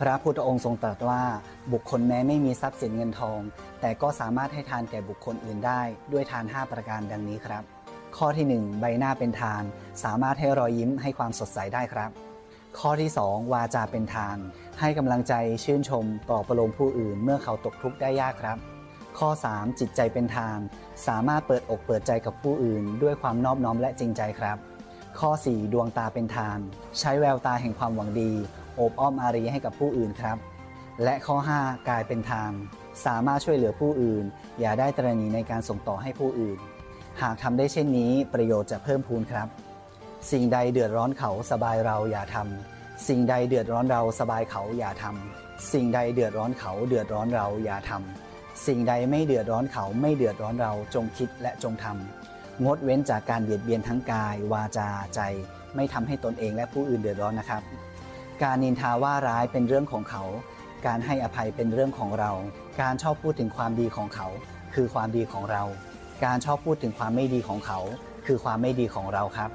พระพุทธองค์ทรงตรัสว่า บุคคลแม้ไม่มีทรัพย์สินเงินทอง แต่ก็สามารถให้ทานแก่บุคคลอื่นได้ด้วยทาน 5 ประการดังนี้ครับ ข้อที่ 1 ใบหน้าเป็นทาน สามารถให้รอยยิ้มให้ความสดใสได้ครับ ข้อที่ 2 วาจาเป็นทาน ให้กำลังใจชื่นชมปลอบประโลมผู้อื่นเมื่อเขาตกทุกข์ได้ยากครับ ข้อ 3 จิตใจเป็นทาน สามารถเปิดอกเปิดใจกับผู้อื่น ด้วยความนอบน้อมและจริงใจครับข้อ 4 ดวงตาเป็นทาน ใช้แววตาแห่งความหวังดี อบอ้อมอารีให้กับผู้อื่นครับ และข้อ 5 กายเป็นทานสามารถช่วยเหลือผู้อื่น อย่าได้ตระหนี่ในการส่งต่อให้ผู้อื่น หากทำได้เช่นนี้ประโยชน์จะเพิ่มพูนครับ สิ่งใดเดือดร้อนเขาสบายเราอย่าทำสิ่งใดเดือดร้อนเราสบายเขาอย่าทำสิ่งใดเดือดร้อนเขาเดือดร้อนเราอย่าทำสิ่งใดไม่เดือดร้อนเขาไม่เดือดร้อนเราจงคิดและจงทำงดเว้นจากการเบียดเบียนทั้งกาย วาจาใจ ไม่ทำให้ตนเองและผู้อื่นเดือดร้อนนะครับ การนินทาว่าร้ายเป็นเรื่องของเขา การให้อภัยเป็นเรื่องของเรา การชอบพูดถึงความดีของเขา คือความดีของเรา การชอบพูดถึงความไม่ดีของเขา คือความไม่ดีของเราครับ